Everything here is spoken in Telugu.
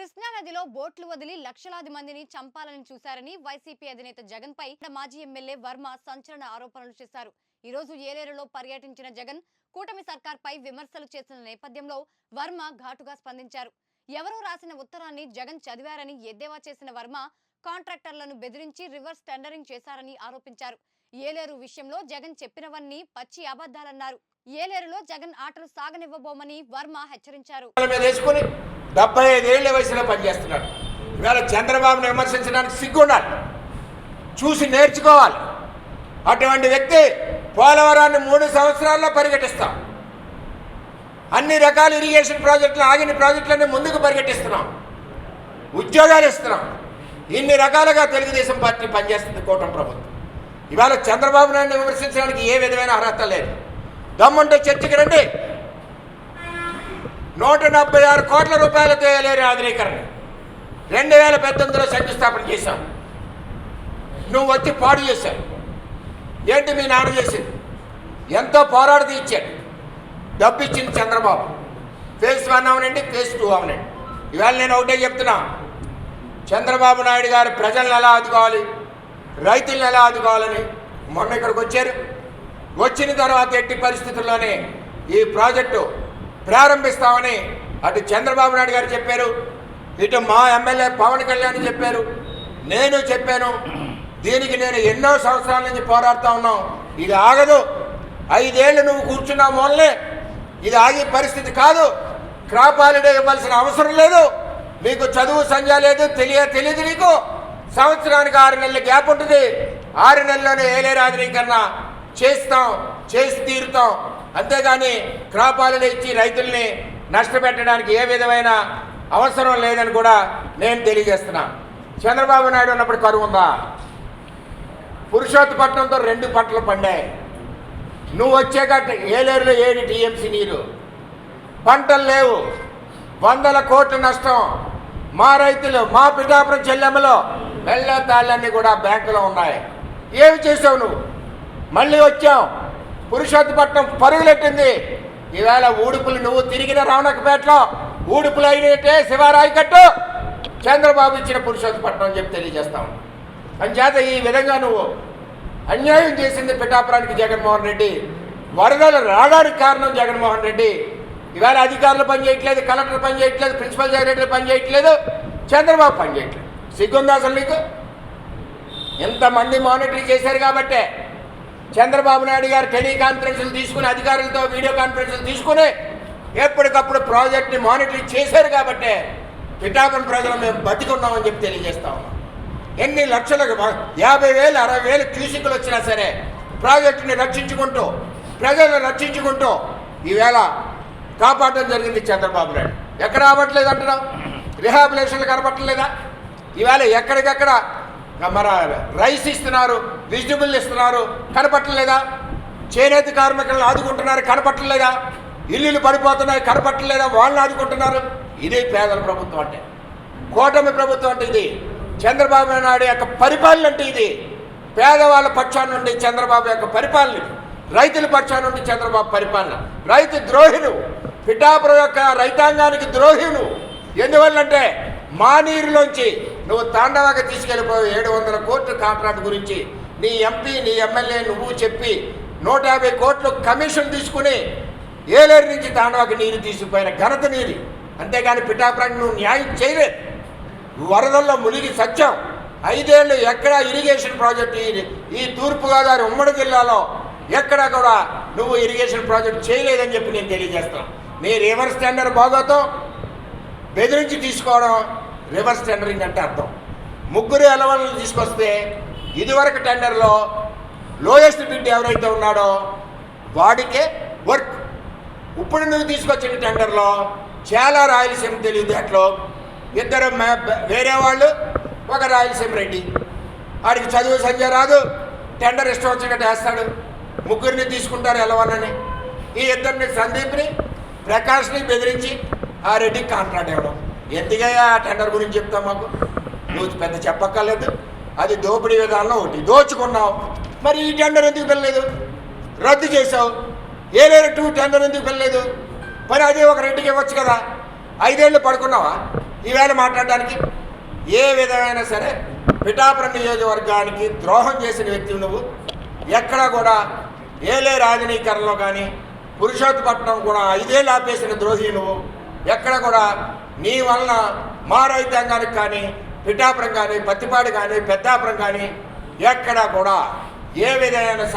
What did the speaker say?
కృష్ణానదిలో బోట్లు వదిలి లక్షలాది మందిని చంపాలని చూశారని వైసీపీ అధినేత జగన్ పై మాజీ ఎమ్మెల్యే వర్మ సంచలన ఆరోపణలు చేశారు. ఈ రోజు ఏలేరులో పర్యటించిన జగన్ కూటమి సర్కార్ పై విమర్శలు చేసిన నేపథ్యంలో వర్మ ఘాటుగా స్పందించారు. ఎవరో రాసిన ఉత్తరాన్ని జగన్ చదివారని ఎద్దేవా చేసిన వర్మ కాంట్రాక్టర్లను బెదిరించి రివర్స్ టెండరింగ్ చేశారని ఆరోపించారు. ఏలేరు విషయంలో జగన్ చెప్పినవన్నీ పచ్చి అబద్ధాలన్నారు. ఏలేరులో జగన్ ఆటలు సాగనివ్వబోమని వర్మ హెచ్చరించారు. డెబ్బై ఐదేళ్ళ వయసులో పనిచేస్తున్నాడు. ఇవాళ చంద్రబాబును విమర్శించడానికి సిగ్గుండాలి. చూసి నేర్చుకోవాలి. అటువంటి వ్యక్తి పోలవరాన్ని మూడు సంవత్సరాల్లో పరిగెట్టిస్తాం. అన్ని రకాల ఇరిగేషన్ ప్రాజెక్టులు ఆగిన ప్రాజెక్టులన్నీ ముందుకు పరిగెట్టిస్తున్నాం. ఉద్యోగాలు ఇస్తున్నాం. ఇన్ని రకాలుగా తెలుగుదేశం పార్టీ పనిచేస్తుంది కూటమి ప్రభుత్వం. ఇవాళ చంద్రబాబు నాయుడు విమర్శించడానికి ఏ విధమైన అర్హత లేదు. దమ్ముంటే చర్చకి రండి. నూట డెబ్బై ఆరు కోట్ల రూపాయలతో ఏలేరు ఆధునీకరణ. రెండు వేల పద్దెనిమిదిలో శంకుస్థాపన చేశాం. నువ్వు వచ్చి పాడు చేశావు. ఏంటి మీ నాన్న చేసింది? ఎంతో పోరాడుతూ ఇచ్చాడు డబ్బు ఇచ్చింది చంద్రబాబు. ఫేస్ వన్ అవనండి ఫేస్ టూ అవనండి. ఇవాళ నేను ఒకటే చెప్తున్నా. చంద్రబాబు నాయుడు గారు ప్రజలను ఎలా ఆదుకోవాలి? రైతులను ఎలా ఆదుకోవాలని మొన్న ఇక్కడికి వచ్చారు. వచ్చిన తర్వాత ఎట్టి పరిస్థితుల్లోనే ఈ ప్రాజెక్టు ప్రారంభిస్తామని అటు చంద్రబాబు నాయుడు గారు చెప్పారు ఇటు మా ఎమ్మెల్యే పవన్ కళ్యాణ్ చెప్పారు. నేను చెప్పాను దీనికి నేను ఎన్నో సంవత్సరాల నుంచి పోరాడుతూ ఉన్నాం. ఇది ఆగదు. ఐదేళ్ళు నువ్వు కూర్చున్నా మూలనే ఇది ఆగే పరిస్థితి కాదు. క్రాప్ హాలిడే ఇవ్వాల్సిన అవసరం లేదు. నీకు చదువు సంధ్య లేదు తెలియ తెలియదు నీకు. సంవత్సరానికి ఆరు నెలల గ్యాప్ ఉంటుంది. ఆరు నెలల్లోనే ఏలేరు ఆధునీకరణ చేస్తాం చేసి తీరుతాం. అంతేగాని క్రాపాలను ఇచ్చి రైతుల్ని నష్టపెట్టడానికి ఏ విధమైన అవసరం లేదని కూడా నేను తెలియజేస్తున్నా. చంద్రబాబు నాయుడు ఉన్నప్పుడు కరువు ఉందా? పురుషోత్తపట్నంతో రెండు పంటలు పండాయి. నువ్వు వచ్చాక ఏలేరులో ఏడు టీఎంసీ నీరు. పంటలు లేవు. వందల కోట్ల నష్టం. మా రైతులు మా పిఠాపురం చెల్లెమ్మలో వెళ్ళ తాళ్ళన్నీ కూడా బ్యాంకులో ఉన్నాయి. ఏమి చేసావు నువ్వు? మళ్ళీ వచ్చాం. పురుషోత్తపట్నం పరుగులెట్టింది. ఈవేళ ఊడుపులు నువ్వు తిరిగిన రావణకపేటలో ఊడుపులు అయినట్టే శివారాయి కట్టు. చంద్రబాబు ఇచ్చిన పురుషోత్తపట్నం అని చెప్పి తెలియజేస్తాం. అంచేత ఈ విధంగా నువ్వు అన్యాయం చేసింది పిఠాపురానికి జగన్మోహన్ రెడ్డి వరదలు రావడానికి కారణం జగన్మోహన్ రెడ్డి. ఇవాళ అధికారులు పనిచేయట్లేదు కలెక్టర్ పనిచేయట్లేదు ప్రిన్సిపల్ సెక్రటరీ పనిచేయట్లేదు చంద్రబాబు పని చేయట్లేదు. సిగ్గుందా అసలు నీకు? ఎంతమంది మానిటరీ చేశారు కాబట్టే చంద్రబాబు నాయుడు గారు టెలికాన్ఫరెన్స్లు తీసుకుని అధికారులతో వీడియో కాన్ఫరెన్స్లు తీసుకుని ఎప్పటికప్పుడు ప్రాజెక్ట్ని మానిటరింగ్ చేశారు కాబట్టే పిఠాపురం ప్రజలు మేము బతికున్నామని చెప్పి తెలియజేస్తా ఉన్నాం. ఎన్ని లక్షలకు యాభై వేలు అరవై వేలు క్యూసిక్లు వచ్చినా సరే ప్రాజెక్టుని రక్షించుకుంటూ ప్రజలను రక్షించుకుంటూ ఈవేళ కాపాడడం జరిగింది చంద్రబాబు నాయుడు. ఎక్కడ రావట్లేదు అంటున్నాం రిహాబిలేషన్లు కనపట్టలేదా ఈవేళ ఎక్కడికెక్కడ రైస్ ఇస్తున్నారు వెజిటబుల్ ఇస్తున్నారు కనపట్టలేదా? చేనేత కార్మికులను ఆదుకుంటున్నారు కనపట్టలేదా? ఇల్లులు పడిపోతున్నాయి కనపట్టలేదా? వాళ్ళని ఆదుకుంటున్నారు. ఇదే పేదల ప్రభుత్వం అంటే. కూటమి ప్రభుత్వం అంటే ఇది. చంద్రబాబు నాయుడు యొక్క పరిపాలన అంటే ఇది. పేదవాళ్ళ పక్షాన నుండి చంద్రబాబు యొక్క పరిపాలన రైతుల పక్షాన నుండి చంద్రబాబు పరిపాలన. రైతు ద్రోహిను పిఠాపురం యొక్క రైతాంగానికి ద్రోహిను ఎందువల్లంటే మా నీరులోంచి నువ్వు తాండవాకి తీసుకెళ్ళిపోయి ఏడు వందల కోట్ల కాంట్రాక్ట్ గురించి నీ ఎంపీ నీ ఎమ్మెల్యే నువ్వు చెప్పి నూట యాభై కోట్లు కమిషన్ తీసుకుని ఏలేరు నుంచి తాండవాకి నీరు తీసుకుపోయిన ఘనత నీరు అంతేగాని పిఠాపురానికి నువ్వు న్యాయం చేయలేదు వరదల్లో మునిగి సత్యం. ఐదేళ్ళు ఎక్కడ ఇరిగేషన్ ప్రాజెక్ట్ ఈ- తూర్పుగోదావరి ఉమ్మడి జిల్లాలో ఎక్కడ కూడా నువ్వు ఇరిగేషన్ ప్రాజెక్ట్ చేయలేదని చెప్పి నేను తెలియజేస్తాను. మీ రివర్స్ టెండర్ బాగోతో బెదిరించి తీసుకోవడం రివర్స్ టెండరింగ్ అంటే అర్థం. ముగ్గురు ఎలవన్లు తీసుకొస్తే ఇదివరకు టెండర్లో లోయెస్ట్ బిడ్ ఎవరైతే ఉన్నాడో వాడికే వర్క్. ఇప్పుడు నువ్వు తీసుకొచ్చిన టెండర్లో చాలా రాయలసీమ తెలివితేటలు ఇద్దరు వేరే వాళ్ళు ఒక రాయలసీమ రెడ్డి. వాడికి చదువు సంజ రాదు టెండర్ ఇష్టం వచ్చినట్టు వేస్తాడు. ముగ్గురిని తీసుకుంటారు ఎలవనని ఈ ఇద్దరిని సందీప్ని ప్రకాష్ని బెదిరించి ఆ రెడ్డికి కాంట్రాక్ట్ ఇవ్వడం. ఎందుకయ్యా ఆ టెండర్ గురించి చెప్తాం మాకు? నువ్వు పెద్ద చెప్పక్కర్లేదు. అది దోపిడీ విధానంలో ఒకటి. దోచుకున్నావు. మరి ఈ టెండర్ ఎందుకు వెళ్ళలేదు రద్దు చేసావు ఏలేరు టూ టెండర్ ఎందుకు వెళ్ళలేదు మరి అదే ఒక రెడ్డికి ఇవ్వచ్చు కదా. ఐదేళ్ళు పడుకున్నావా? ఈవేళ మాట్లాడడానికి ఏ విధమైన సరే పిఠాపురం నియోజకవర్గానికి ద్రోహం చేసిన వ్యక్తి నువ్వు. ఎక్కడా కూడా ఏలే రాజనీకరణలో కానీ పురుషోత్పట్నం కూడా ఐదేళ్ళు ఆపేసిన ద్రోహి నువ్వు. ఎక్కడ కూడా నీ వలన మా రైతాంగానికి కానీ పిఠాపురం కానీ పత్తిపాడు కానీ పెద్దాపురం కానీ ఎక్కడా కూడా ఏ విధమైన